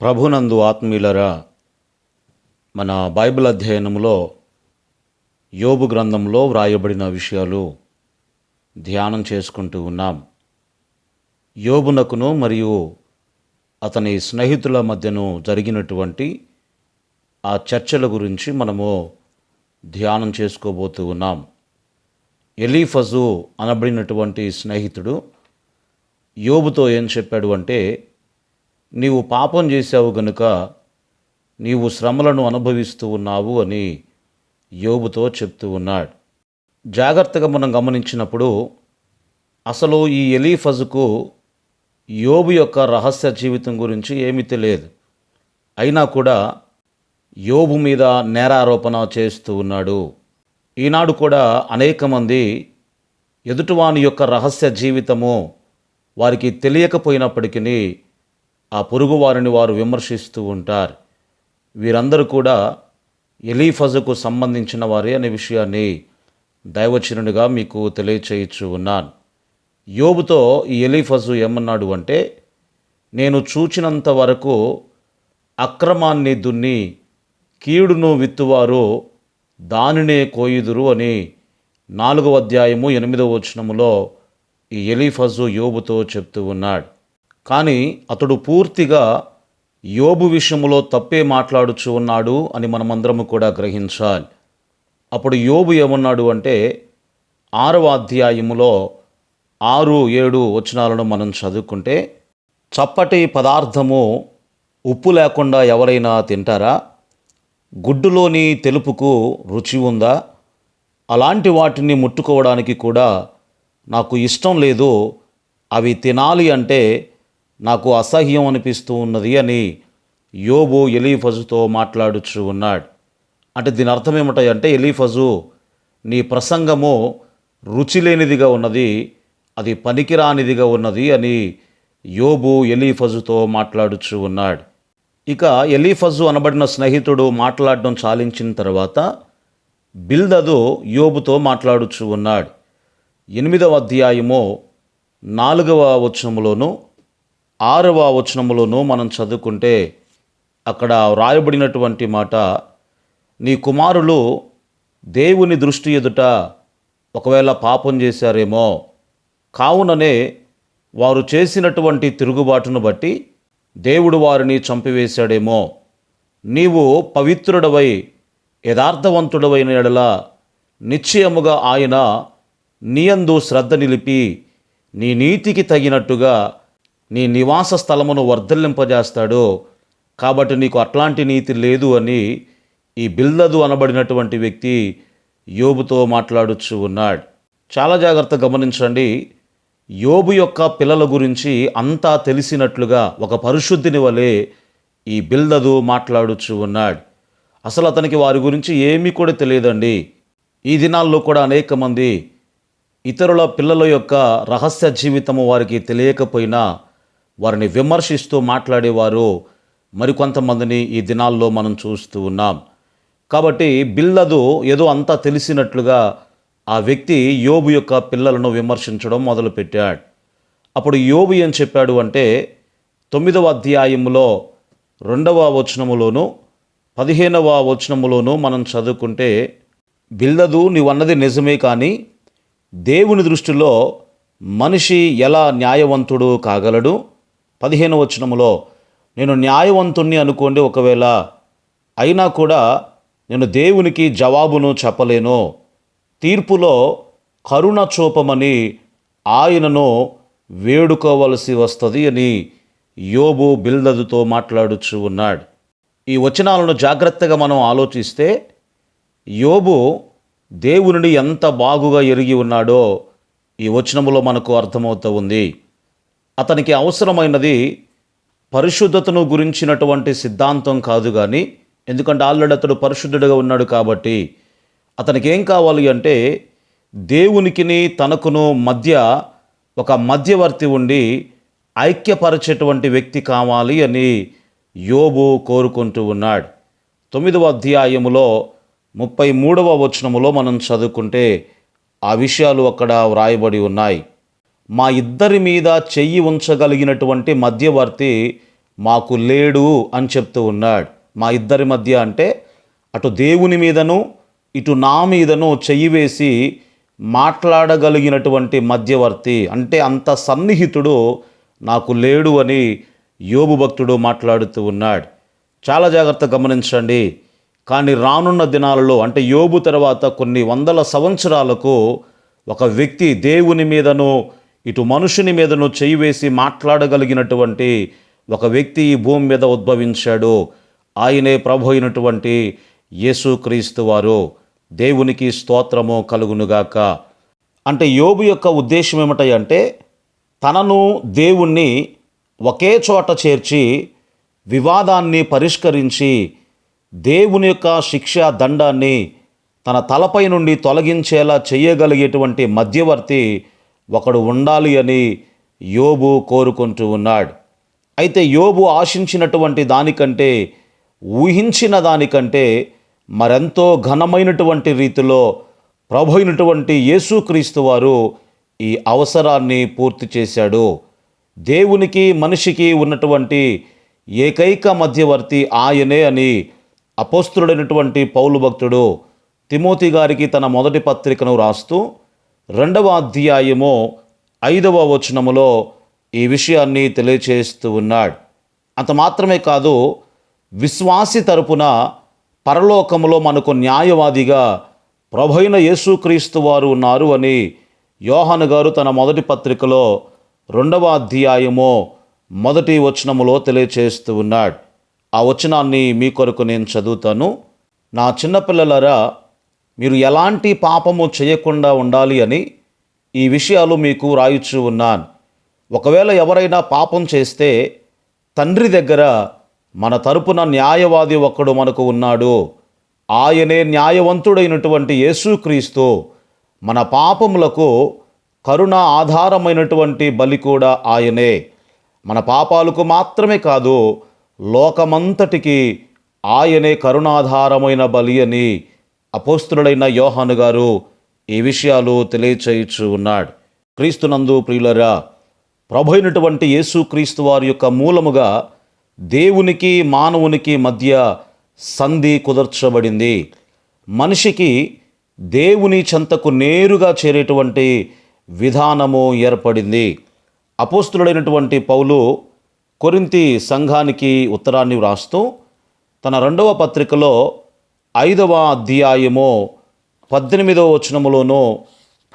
ప్రభునందు ఆత్మీయులరా మన బైబిల్ అధ్యయనంలో యోబు గ్రంథంలో వ్రాయబడిన విషయాలు ధ్యానం చేసుకుంటూ ఉన్నాం. యోబునకును మరియు అతని స్నేహితుల మధ్యను జరిగినటువంటి ఆ చర్చల గురించి మనము ధ్యానం చేసుకోబోతూ ఉన్నాం. ఎలీఫజు అనబడినటువంటి స్నేహితుడు యోబుతో ఏం చెప్పాడు అంటే నీవు పాపం చేశావు గనుక నీవు శ్రమలను అనుభవిస్తూ ఉన్నావు అని యోబుతో చెప్తూ ఉన్నాడు. జాగ్రత్తగా మనం గమనించినప్పుడు అసలు ఈ ఎలీఫజుకు యోబు యొక్క రహస్య జీవితం గురించి ఏమీ తెలియదు. అయినా కూడా యోబు మీద నేరారోపణ చేస్తూ ఉన్నాడు. ఈనాడు కూడా అనేక మంది ఎదుటివాని యొక్క రహస్య జీవితము వారికి తెలియకపోయినప్పటికీ ఆ పొరుగు వారిని వారు విమర్శిస్తూ ఉంటారు. వీరందరూ కూడా ఎలీఫజకు సంబంధించిన వారే అనే విషయాన్ని దైవచనుడిగా మీకు తెలియచేయచ్చు ఉన్నాను. యోబుతో ఈ ఎలీఫజు ఏమన్నాడు అంటే నేను చూచినంత వరకు అక్రమాన్ని దున్ని కీడును విత్తువారు దానినే కోయుదురు అని నాలుగవ అధ్యాయము ఎనిమిదవ వచనములో ఈ ఎలీఫజు యోబుతో చెప్తూ ఉన్నాడు. కానీ అతడు పూర్తిగా యోబు విషయంలో తప్పే మాట్లాడుచు ఉన్నాడు అని మనమందరము కూడా గ్రహించాలి. అప్పుడు యోబు ఏమన్నాడు అంటే ఆరవ అధ్యాయములో ఆరు ఏడు వచనాలను మనం చదువుకుంటే చప్పటి పదార్థము ఉప్పు లేకుండా ఎవరైనా తింటారా? గుడ్డులోని తెలుపుకు రుచి ఉందా? అలాంటి వాటిని ముట్టుకోవడానికి కూడా నాకు ఇష్టం లేదు అవి తినాలి అంటే నాకు అసహ్యం అనిపిస్తూ ఉన్నది అని యోబు ఎలీఫజుతో మాట్లాడుచు ఉన్నాడు. అంటే దీని అర్థం ఏమిటంటే ఎలీఫజు నీ ప్రసంగము రుచి లేనిదిగా ఉన్నది అది పనికిరానిదిగా ఉన్నది అని యోబు ఎలీఫజుతో మాట్లాడుచు ఉన్నాడు. ఇక ఎలీఫజు అనబడిన స్నేహితుడు మాట్లాడడం చాలించిన తర్వాత బిల్దదు యోబుతో మాట్లాడుచు ఉన్నాడు. ఎనిమిదవ అధ్యాయము నాలుగవ వచనములోను ఆరవ వచనములోనూ మనం చదువుకుంటే అక్కడ వ్రాయబడినటువంటి మాట నీ కుమారులు దేవుని దృష్టి ఎదుట ఒకవేళ పాపం చేశారేమో కావుననే వారు చేసినటువంటి తిరుగుబాటును బట్టి దేవుడు వారిని చంపివేశాడేమో. నీవు పవిత్రుడవై యథార్థవంతుడవైన ఎడల నిశ్చయముగా ఆయన నీయందు శ్రద్ధ నిలిపి నీ నీతికి తగినట్టుగా నీ నివాస స్థలమును వర్ధలింపజేస్తాడు కాబట్టి నీకు అట్లాంటి నీతి లేదు అని ఈ బిల్దదు అనబడినటువంటి వ్యక్తి యోబుతో మాట్లాడుచు ఉన్నాడు. చాలా జాగ్రత్త గమనించండి. యోబు యొక్క పిల్లల గురించి అంతా తెలిసినట్లుగా ఒక పరిశుద్ధిని వలె ఈ బిల్దదు మాట్లాడుచు ఉన్నాడు. అసలు అతనికి వారి గురించి ఏమీ కూడా తెలియదండి. ఈ దినాల్లో కూడా అనేక మంది ఇతరుల పిల్లల యొక్క రహస్య జీవితము వారికి తెలియకపోయినా వారిని విమర్శిస్తూ మాట్లాడేవారు మరికొంతమందిని ఈ దినాల్లో మనం చూస్తూ ఉన్నాం. కాబట్టి బిల్లదు ఏదో అంతా తెలిసినట్లుగా ఆ వ్యక్తి యోబు యొక్క పిల్లలను విమర్శించడం మొదలుపెట్టాడు. అప్పుడు యోబు ఏం చెప్పాడు అంటే తొమ్మిదవ అధ్యాయంలో రెండవ వచనములోను పదిహేనవ వచనములోను మనం చదువుకుంటే బిల్లదు నీవన్నది నిజమే కానీ దేవుని దృష్టిలో మనిషి ఎలా న్యాయవంతుడు కాగలడు? పదిహేను వచనములో నేను న్యాయవంతుణ్ణి అనుకోండి ఒకవేళ అయినా కూడా నేను దేవునికి జవాబును చెప్పలేను. తీర్పులో కరుణ చూపమని ఆయనను వేడుకోవలసి వస్తుంది అని యోబు బిల్దదుతో మాట్లాడుచు ఉన్నాడు. ఈ వచనాలను జాగ్రత్తగా మనం ఆలోచిస్తే యోబు దేవునిని ఎంత బాగుగా ఎరిగి ఉన్నాడో ఈ వచనములో మనకు అర్థమవుతూ ఉంది. అతనికి అవసరమైనది పరిశుద్ధతను గురించినటువంటి సిద్ధాంతం కాదు కానీ ఎందుకంటే ఆల్రెడీ అతడు పరిశుద్ధుడిగా ఉన్నాడు కాబట్టి అతనికి ఏం కావాలి అంటే దేవునికిని తనకును మధ్య ఒక మధ్యవర్తి ఉండి ఐక్యపరిచేటువంటి వ్యక్తి కావాలి అని యోబు కోరుకుంటూ ఉన్నాడు. తొమ్మిదవ అధ్యాయములో ముప్పై మూడవ వచనములో మనం చదువుకుంటే ఆ విషయాలు అక్కడ వ్రాయబడి ఉన్నాయి. మా ఇద్దరి మీద చెయ్యి ఉంచగలిగినటువంటి మధ్యవర్తి మాకు లేడు అని చెప్తూ ఉన్నాడు. మా ఇద్దరి మధ్య అంటే అటు దేవుని మీదను ఇటు నా మీదను చెయ్యి వేసి మాట్లాడగలిగినటువంటి మధ్యవర్తి అంటే అంత సన్నిహితుడు నాకు లేడు అని యోబు భక్తుడు మాట్లాడుతూ ఉన్నాడు. చాలా జాగ్రత్త గమనించండి. కానీ రానున్న దినాలలో అంటే యోబు తర్వాత కొన్ని వందల సంవత్సరాలకు ఒక వ్యక్తి దేవుని మీదను ఇటు మనుషుని మీదను చేయి వేసి మాట్లాడగలిగినటువంటి ఒక వ్యక్తి ఈ భూమి మీద ఉద్భవించాడు. ఆయనే ప్రభు అయినటువంటి యేసుక్రీస్తు వారు. దేవునికి స్తోత్రము కలుగునుగాక. అంటే యోబు యొక్క ఉద్దేశం ఏమిటంటే తనను దేవుణ్ణి ఒకే చోట చేర్చి వివాదాన్ని పరిష్కరించి దేవుని యొక్క శిక్షా దండాన్ని తన తలపై నుండి తొలగించేలా చేయగలిగేటువంటి మధ్యవర్తి ఒకడు ఉండాలి అని యోబు కోరుకుంటూ ఉన్నాడు. అయితే యోబు ఆశించినటువంటి దానికంటే ఊహించిన దానికంటే మరెంతో ఘనమైనటువంటి రీతిలో ప్రభు అయినటువంటి యేసుక్రీస్తు వారు ఈ అవసరాన్ని పూర్తి చేశాడు. దేవునికి మనిషికి ఉన్నటువంటి ఏకైక మధ్యవర్తి ఆయనే అని అపోస్తుడైనటువంటి పౌలు భక్తుడు తిమోతి గారికి తన మొదటి పత్రికను రాస్తూ రెండవ అధ్యాయము ఐదవ వచనములో ఈ విషయాన్ని తెలియచేస్తూ ఉన్నాడు. అంత మాత్రమే కాదు విశ్వాసి తరపున పరలోకములో మనకు న్యాయవాదిగా ప్రభైన యేసుక్రీస్తు వారు ఉన్నారు అని యోహాను గారు తన మొదటి పత్రికలో రెండవ అధ్యాయము మొదటి వచనములో తెలియచేస్తూ ఉన్నాడు. ఆ వచనాన్ని మీ కొరకు నేను చదువుతాను. నా చిన్నపిల్లలరా మీరు ఎలాంటి పాపము చేయకుండా ఉండాలి అని ఈ విషయాలు మీకు రాయిచూ ఉన్నాను. ఒకవేళ ఎవరైనా పాపం చేస్తే తండ్రి దగ్గర మన తరపున న్యాయవాది ఒక్కడు మనకు ఉన్నాడు. ఆయనే న్యాయవంతుడైనటువంటి యేసుక్రీస్తు. మన పాపములకు కరుణ ఆధారమైనటువంటి బలి కూడా ఆయనే. మన పాపాలకు మాత్రమే కాదు లోకమంతటికి ఆయనే కరుణాధారమైన బలి అని అపోస్తుడైన యోహాను గారు ఈ విషయాలు తెలియచేయచ్చు ఉన్నాడు. క్రీస్తునందు ప్రియులరా ప్రభు అయినటువంటి యేసుక్రీస్తు వారి యొక్క మూలముగా దేవునికి మానవునికి మధ్య సంధి కుదర్చబడింది. మనిషికి దేవుని చెంతకు నేరుగా చేరేటువంటి విధానము ఏర్పడింది. అపోస్తుడైనటువంటి పౌలు కొరింతి సంఘానికి ఉత్తరాన్ని వ్రాస్తూ తన రెండవ పత్రికలో ఐదవ అధ్యాయము పద్దెనిమిదవ వచనములోనూ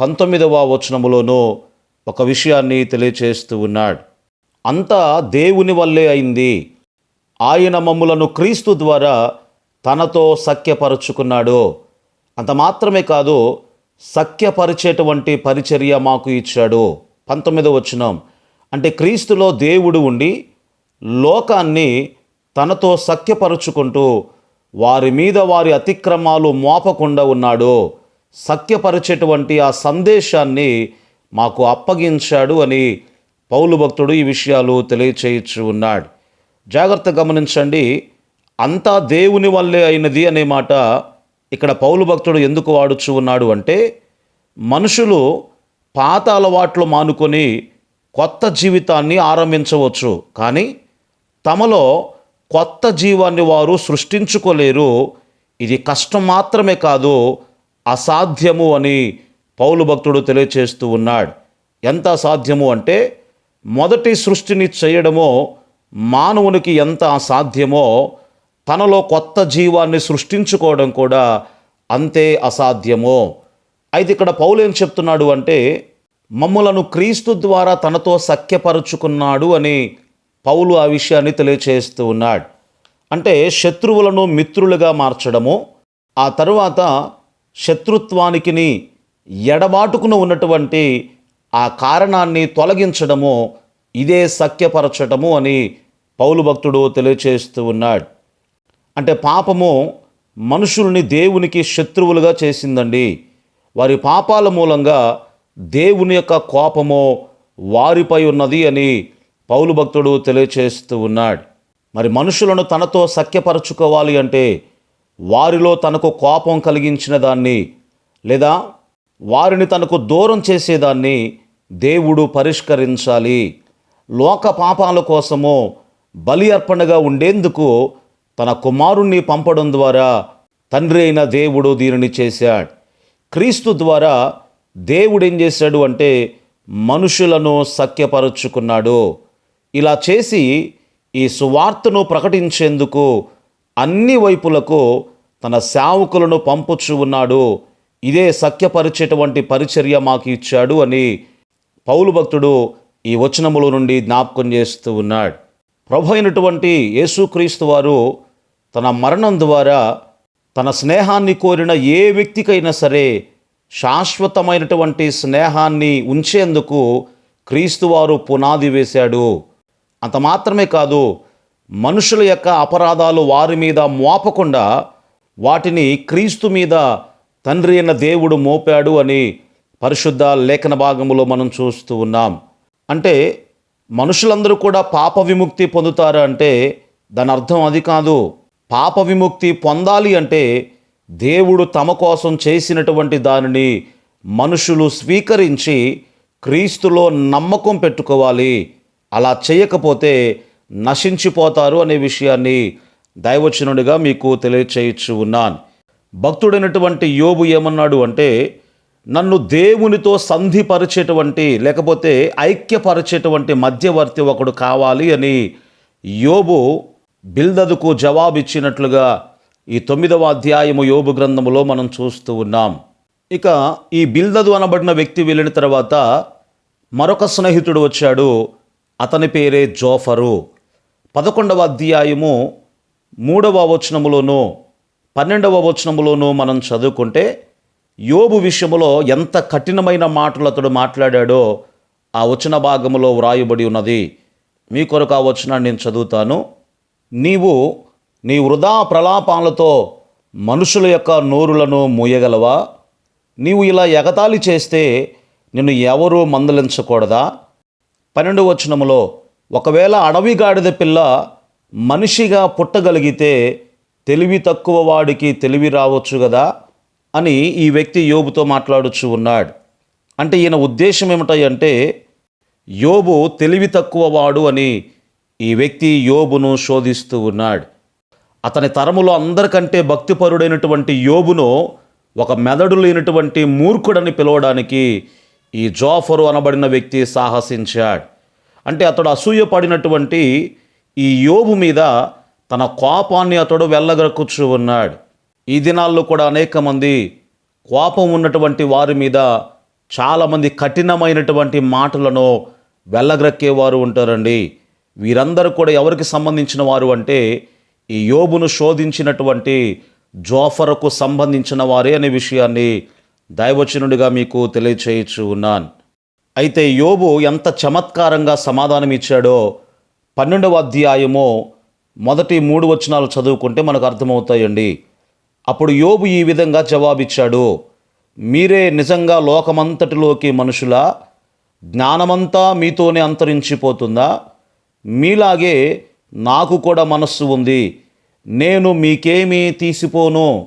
పంతొమ్మిదవ వచనములోనూ ఒక విషయాన్ని తెలియచేస్తూ ఉన్నాడు. అంతా దేవుని వల్లే అయింది. ఆయన మమ్ములను క్రీస్తు ద్వారా తనతో సఖ్యపరుచుకున్నాడు. అంత మాత్రమే కాదు సఖ్యపరిచేటువంటి పరిచర్య మాకు ఇచ్చాడు. పంతొమ్మిదవ వచనం. అంటే క్రీస్తులో దేవుడు ఉండి లోకాన్ని తనతో సఖ్యపరుచుకుంటూ వారి మీద వారి అతిక్రమాలు మోపకుండా ఉన్నాడు. సఖ్యపరిచేటువంటి ఆ సందేశాన్ని మాకు అప్పగించాడు అని పౌలు భక్తుడు ఈ విషయాలు తెలియచేయచ్చు ఉన్నాడు. జాగ్రత్త గమనించండి అంతా దేవుని వల్లే అయినది అనే మాట ఇక్కడ పౌలు భక్తుడు ఎందుకు వాడుచు ఉన్నాడు అంటే మనుషులు పాత అలవాట్లు మానుకొని కొత్త జీవితాన్ని ఆరంభించవచ్చు. కానీ తమలో కొత్త జీవాన్ని వారు సృష్టించుకోలేరు. ఇది కష్టం మాత్రమే కాదు అసాధ్యము అని పౌలు భక్తుడు తెలియచేస్తూ ఉన్నాడు. ఎంత అసాధ్యము అంటే మొదటి సృష్టిని చేయడమో మానవునికి ఎంత అసాధ్యమో తనలో కొత్త జీవాన్ని సృష్టించుకోవడం కూడా అంతే అసాధ్యమో. అయితే ఇక్కడ పౌలు ఏం చెప్తున్నాడు అంటే మమ్ములను క్రీస్తు ద్వారా తనతో సఖ్యపరుచుకున్నాడు అని పౌలు ఆ విషయాన్ని తెలియచేస్తూ ఉన్నాడు. అంటే శత్రువులను మిత్రులుగా మార్చడము ఆ తరువాత శత్రుత్వానికిని ఎడబాటుకును ఉన్నటువంటి ఆ కారణాన్ని తొలగించడము ఇదే సఖ్యపరచడము అని పౌలు భక్తుడు తెలియచేస్తూ ఉన్నాడు. అంటే పాపము మనుషుల్ని దేవునికి శత్రువులుగా చేసిందండి. వారి పాపాల మూలంగా దేవుని యొక్క కోపము వారిపై ఉన్నది అని పౌలు భక్తుడు తెలియచేస్తూ ఉన్నాడు. మరి మనుషులను తనతో సఖ్యపరచుకోవాలి అంటే వారిలో తనకు కోపం కలిగించిన దాన్ని లేదా వారిని తనకు దూరం చేసేదాన్ని దేవుడు పరిష్కరించాలి. లోక పాపాల కోసము బలి అర్పణగా ఉండేందుకు తన కుమారుణ్ణి పంపడం ద్వారా తండ్రి అయిన దేవుడు దీనిని చేశాడు. క్రీస్తు ద్వారా దేవుడు ఏం చేశాడు అంటే మనుషులను సఖ్యపరుచుకున్నాడు. ఇలా చేసి ఈ సువార్తను ప్రకటించేందుకు అన్ని వైపులకు తన సేవకులను పంపొచ్చు ఉన్నాడు. ఇదే సఖ్యపరిచేటువంటి పరిచర్య మాకు ఇచ్చాడు అని పౌలు భక్తుడు ఈ వచనముల నుండి జ్ఞాపకం చేస్తూ ఉన్నాడు. ప్రభు అయినటువంటి యేసుక్రీస్తు వారు తన మరణం ద్వారా తన స్నేహాన్ని కోరిన ఏ వ్యక్తికైనా సరే శాశ్వతమైనటువంటి స్నేహాన్ని ఉంచేందుకు క్రీస్తువారు పునాది వేశాడు. అంత మాత్రమే కాదు మనుషుల యొక్క అపరాధాలు వారి మీద మోపకుండా వాటిని క్రీస్తు మీద తండ్రి అయిన దేవుడు మోపాడు అని పరిశుద్ధ లేఖన భాగంలో మనం చూస్తూ ఉన్నాం. అంటే మనుషులందరూ కూడా పాప విముక్తి పొందుతారు అంటే దాని అర్థం అది కాదు. పాప విముక్తి పొందాలి అంటే దేవుడు తమ కోసం చేసినటువంటి దానిని మనుషులు స్వీకరించి క్రీస్తులో నమ్మకం పెట్టుకోవాలి. అలా చేయకపోతే నశించిపోతారు అనే విషయాన్ని దైవచనుడిగా మీకు తెలియచేయచ్చు ఉన్నాను. భక్తుడైనటువంటి యోబు ఏమన్నాడు అంటే నన్ను దేవునితో సంధిపరిచేటువంటి లేకపోతే ఐక్యపరిచేటువంటి మధ్యవర్తి ఒకడు కావాలి అని యోబు బిల్దదుకు జవాబిచ్చినట్లుగా ఈ తొమ్మిదవ అధ్యాయము యోబు గ్రంథములో మనం చూస్తూ ఉన్నాం. ఇక ఈ బిల్దదు అనబడిన వ్యక్తి వెళ్ళిన తర్వాత మరొక స్నేహితుడు వచ్చాడు. అతని పేరే జోఫరు. పదకొండవ అధ్యాయము మూడవ వచనములోనూ పన్నెండవ వచనములోనూ మనం చదువుకుంటే యోబు విషయంలో ఎంత కఠినమైన మాటలు అతడు మాట్లాడాడో ఆ వచన భాగంలో వ్రాయబడి ఉన్నది. మీ కొరకు ఆ వచనాన్ని నేను చదువుతాను. నీవు నీ వృధా ప్రలాపాలతో మనుషుల యొక్క నోరులను మూయగలవా? నీవు ఇలా ఎగతాళి చేస్తే నిన్ను ఎవరూ మందలించకూడదా? పన్నెండు వచనములో ఒకవేళ అడవి గాడిద పిల్ల మనిషిగా పుట్టగలిగితే తెలివి తక్కువ వాడికి తెలివి రావచ్చు కదా అని ఈ వ్యక్తి యోబుతో మాట్లాడుచు ఉన్నాడు. అంటే ఈయన ఉద్దేశం ఏమిటంటే యోబు తెలివి తక్కువ వాడు అని ఈ వ్యక్తి యోబును శోధిస్తూ ఉన్నాడు. అతని తరములో అందరికంటే భక్తిపరుడైనటువంటి యోబును ఒక మెదడు లేనటువంటి మూర్ఖుడని పిలవడానికి ఈ జోఫరు అనబడిన వ్యక్తి సాహసించాడు. అంటే అతడు అసూయపడినటువంటి ఈ యోబు మీద తన కోపాన్ని అతడు వెళ్ళగక్కుచూ ఉన్నాడు. ఈ దినాల్లో కూడా అనేక మంది కోపం ఉన్నటువంటి వారి మీద చాలామంది కఠినమైనటువంటి మాటలను వెళ్ళగ్రక్కేవారు ఉంటారండి. వీరందరూ కూడా ఎవరికి సంబంధించిన వారు అంటే ఈ యోబును శోధించినటువంటి జోఫరకు సంబంధించిన వారే అనే విషయాన్ని దైవచనుడిగా మీకు తెలియచేయచ్చు ఉన్నాను. అయితే యోబు ఎంత చమత్కారంగా సమాధానం ఇచ్చాడో పన్నెండవ అధ్యాయము మొదటి మూడు వచనాలు చదువుకుంటే మనకు అర్థమవుతాయండి. అప్పుడు యోబు ఈ విధంగా జవాబిచ్చాడు. మీరే నిజంగా లోకమంతటిలోకి మనుషుల? జ్ఞానమంతా మీతోనే అంతరించిపోతుందా? మీలాగే నాకు కూడా మనస్సు ఉంది. నేను మీకేమీ తీసిపోను.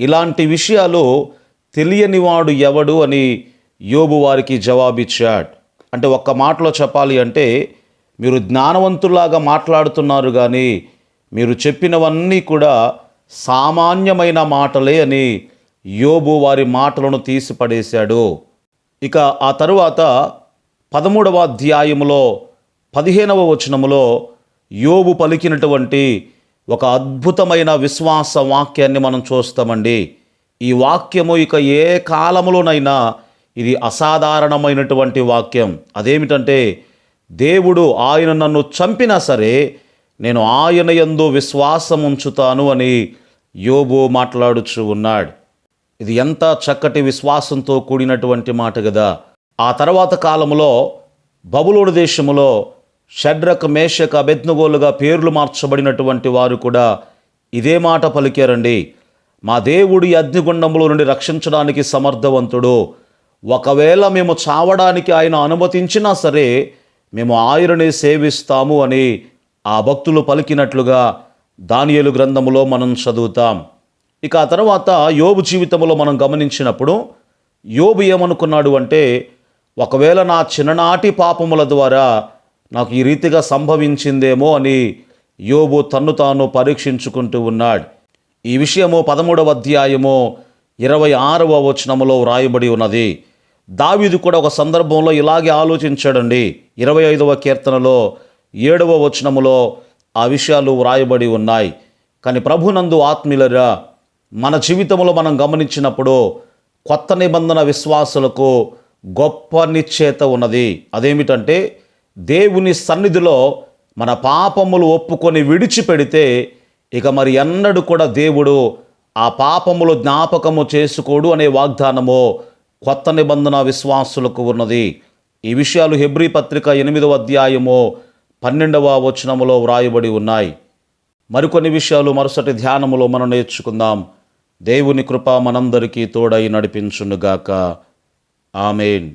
ఇలాంటి విషయాలు తెలియనివాడు ఎవడు అని యోబు వారికి జవాబిచ్చాడు. అంటే ఒక్క మాటలో చెప్పాలి అంటే మీరు జ్ఞానవంతులాగా మాట్లాడుతున్నారు కానీ మీరు చెప్పినవన్నీ కూడా సామాన్యమైన మాటలే అని యోబు వారి మాటలను తీసిపడేశాడు. ఇక ఆ తరువాత పదమూడవ అధ్యాయములో పదిహేనవ వచనములో యోబు పలికినటువంటి ఒక అద్భుతమైన విశ్వాస వాక్యాన్ని మనం చూస్తామండి. ఈ వాక్యము ఇక ఏ కాలములోనైనా ఇది అసాధారణమైనటువంటి వాక్యం. అదేమిటంటే దేవుడు ఆయన నన్ను చంపినా సరే నేను ఆయన యందు విశ్వాసం ఉంచుతాను అని యోబు మాట్లాడుచు ఉన్నాడు. ఇది ఎంత చక్కటి విశ్వాసంతో కూడినటువంటి మాట కదా ఆ తర్వాత కాలంలో బబులోడు దేశములో షడ్రక్ మేషక్ అభెజ్ఞగోలుగా పేర్లు మార్చబడినటువంటి వారు కూడా ఇదే మాట పలికారండి. మా దేవుడు అగ్నిగుండంలో నుండి రక్షించడానికి సమర్థవంతుడు. ఒకవేళ మేము చావడానికి ఆయన అనుమతించినా సరే మేము ఆయననే సేవిస్తాము అని ఆ భక్తులు పలికినట్లుగా దానియలు గ్రంథములో మనం చదువుతాం. ఇక ఆ తర్వాత యోబు జీవితంలో మనం గమనించినప్పుడు యోబు ఏమనుకున్నాడు అంటే ఒకవేళ నా చిన్ననాటి పాపముల ద్వారా నాకు ఈ రీతిగా సంభవించిందేమో అని యోబు తన్ను తాను పరీక్షించుకుంటూ ఉన్నాడు. ఈ విషయము పదమూడవ అధ్యాయము ఇరవై ఆరవ వచనములో వ్రాయబడి ఉన్నది. దావీదు కూడా ఒక సందర్భంలో ఇలాగే ఆలోచించాడండి. ఇరవై ఐదవ కీర్తనలో ఏడవ వచనములో ఆ విషయాలు వ్రాయబడి ఉన్నాయి. కానీ ప్రభునందు ఆత్మీయులరా మన జీవితంలో మనం గమనించినప్పుడు కొత్త నిబంధన విశ్వాసులకు గొప్ప నిశ్చేత ఉన్నది. అదేమిటంటే దేవుని సన్నిధిలో మన పాపములు ఒప్పుకొని విడిచిపెడితే ఇక మరి ఎన్నడూ కూడా దేవుడు ఆ పాపములు జ్ఞాపకము చేసుకోడు అనే వాగ్దానము కొత్త నిబంధన విశ్వాసులకు ఉన్నది. ఈ విషయాలు హెబ్రీ పత్రిక ఎనిమిదవ అధ్యాయము పన్నెండవ వచనములో వ్రాయబడి ఉన్నాయి. మరికొన్ని విషయాలు మరుసటి ధ్యానములో మనం నేర్చుకుందాం. దేవుని కృప మనందరికీ తోడై నడిపించునుగాక. ఆమెన్.